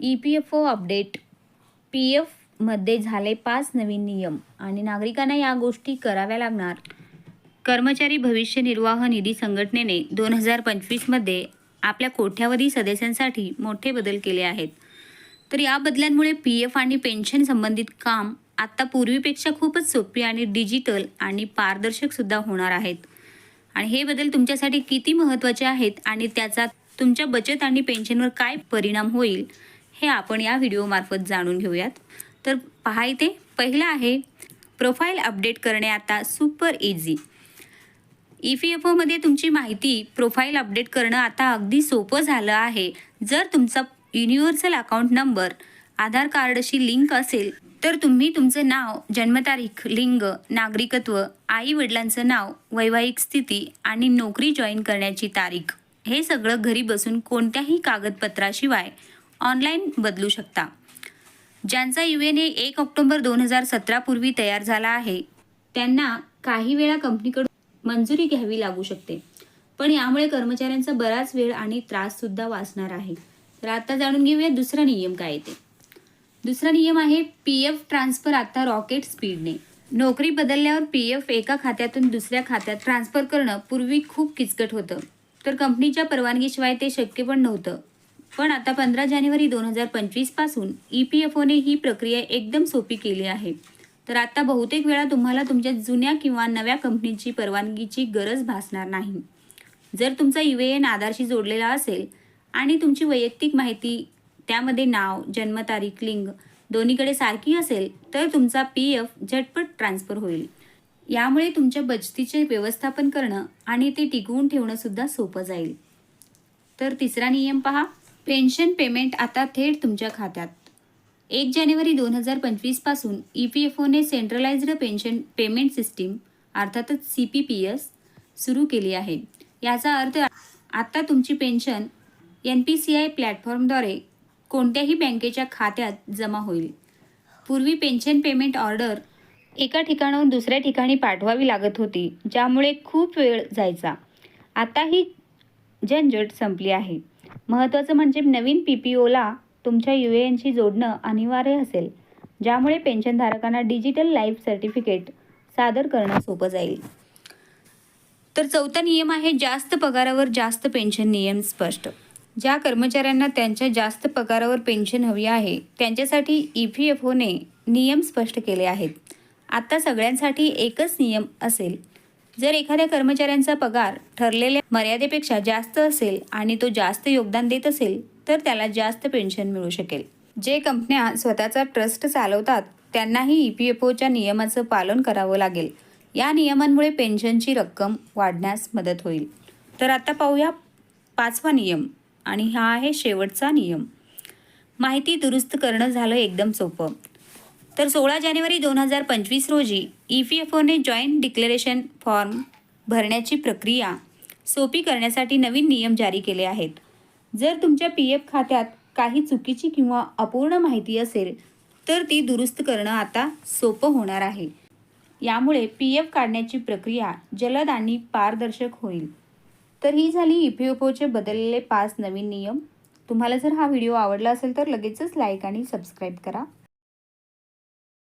E P F O update. P एफमध्ये झाले पाच नवीन नियम आणि नागरिकांना या गोष्टी कराव्या लागणार. कर्मचारी भविष्य निर्वाह निधी संघटनेने दोन हजार पंचवीसमध्ये आपल्या कोट्यावधी सदस्यांसाठी मोठे बदल केले आहेत. तर या बदलांमुळे पी एफ आणि पेन्शन संबंधित काम आत्ता पूर्वीपेक्षा खूपच सोपी आणि डिजिटल आणि पारदर्शकसुद्धा होणार आहेत. आणि हे बदल तुमच्यासाठी किती महत्त्वाचे आहेत आणि त्याचा तुमच्या बचत आणि पेन्शनवर काय परिणाम होईल? हे आपण या व्हिडिओमार्फत जाणून घेऊयात. तर पहा इथे पहिलं आहे प्रोफाईल अपडेट करणे आता super easy E P F ओमध्ये तुमची माहिती प्रोफाईल अपडेट करणं आता अगदी सोपं झालं आहे. जर तुमचा युनिव्हर्सल अकाउंट नंबर आधार कार्डशी लिंक असेल तर तुम्ही तुमचं नाव जन्मतारीख लिंग नागरिकत्व आई वडिलांचं नाव वैवाहिक स्थिती आणि नोकरी जॉईन करण्याची तारीख हे सगळं घरी बसून कोणत्याही कागदपत्राशिवाय ऑनलाईन बदलू शकता. ज्यांचा यू एन ए एक ऑक्टोबर दोन हजार सतरापूर्वी तयार झाला आहे त्यांना काही वेळा कंपनीकडून मंजुरी घ्यावी लागू शकते. पण यामुळे कर्मचाऱ्यांचा बराच वेळ आणि त्राससुद्धा वाचणार आहे. तर आता जाणून घेऊया दुसरा नियम काय येते दुसरा नियम आहे पी एफ ट्रान्सफर आता रॉकेट स्पीडने. नोकरी बदलल्यावर पी एफ एका खात्यातून दुसऱ्या खात्यात ट्रान्सफर करणं पूर्वी खूप किचकट होतं. तर कंपनीच्या परवानगीशिवाय ते शक्य पण नव्हतं. पण आता पंधरा जानेवारी दोन हजार पंचवीसपासून ई पी एफ ओने ही प्रक्रिया एकदम सोपी केली आहे. तर आता बहुतेक वेळा तुम्हाला तुमच्या जुन्या किंवा नव्या कंपनीची परवानगीची गरज भासणार नाही. जर तुमचा यू ए एन आधारशी जोडलेला असेल आणि तुमची वैयक्तिक माहिती त्यामध्ये नाव जन्मतारीख लिंग दोन्हीकडे सारखी असेल तर तुमचा पी एफ झटपट ट्रान्सफर होईल. यामुळे तुमच्या बचतीचे व्यवस्थापन करणं आणि ते टिकवून ठेवणंसुद्धा सोपं जाईल. तर तिसरा नियम पहा. पेन्शन पेमेंट आता थेट तुमच्या खात्यात. एक जानेवारी दोन हजार पंचवीसपासून ई पी एफ ओने सेंट्रलाइज्ड पेन्शन पेमेंट सिस्टीम अर्थातच सी पी पी एस सुरू केली आहे. याचा अर्थ आता तुमची pension N P C I प्लॅटफॉर्मद्वारे कोणत्याही बँकेच्या खात्यात जमा होईल. पूर्वी पेन्शन पेमेंट ऑर्डर एका ठिकाणाहून दुसऱ्या ठिकाणी पाठवावी लागत होती ज्यामुळे खूप वेळ जायचा. आता ही झंझट संपली आहे. महत्त्वाचं म्हणजे नवीन पी पी ओला तुमच्या यू ए एनशी जोडणं अनिवार्य असेल ज्यामुळे पेन्शनधारकांना डिजिटल लाईफ सर्टिफिकेट सादर करणं सोपं जाईल. तर चौथा नियम आहे जास्त पगारावर जास्त पेन्शन नियम स्पष्ट. ज्या कर्मचाऱ्यांना त्यांच्या जास्त पगारावर पेन्शन हवी आहे त्यांच्यासाठी ई पी एफ ओने नियम स्पष्ट केले आहेत. आता सगळ्यांसाठी एकच नियम असेल जर एखाद्या कर्मचाऱ्यांचा पगार ठरलेल्या मर्यादेपेक्षा जास्त असेल आणि तो जास्त योगदान देत असेल तर त्याला जास्त पेन्शन मिळू शकेल. जे कंपन्या स्वतःचा ट्रस्ट चालवतात त्यांनाही ई पी एफ ओच्या नियमाचं पालन करावं लागेल. या नियमांमुळे पेन्शनची रक्कम वाढण्यास मदत होईल. तर आता पाहूया पाचवा नियम आणि हा आहे शेवटचा नियम. माहिती दुरुस्त करणं झालं एकदम सोपं. तर सोळा जानेवारी दोन हजार पंचवीस रोजी ई पी एफ ओने जॉईंट डिक्लेरेशन फॉर्म भरण्याची प्रक्रिया सोपी करण्यासाठी नवीन नियम जारी केले आहेत. जर तुमच्या पी एफ खात्यात काही चुकीची किंवा अपूर्ण माहिती असेल तर ती दुरुस्त करणं आता सोपं होणार आहे. यामुळे पी एफ काढण्याची प्रक्रिया जलद आणि पारदर्शक होईल. तर ही झाली ई पी एफ ओचे बदललेले पाच नवीन नियम. तुम्हाला जर हा व्हिडिओ आवडला असेल तर लगेचच लाईक आणि सबस्क्राईब करा.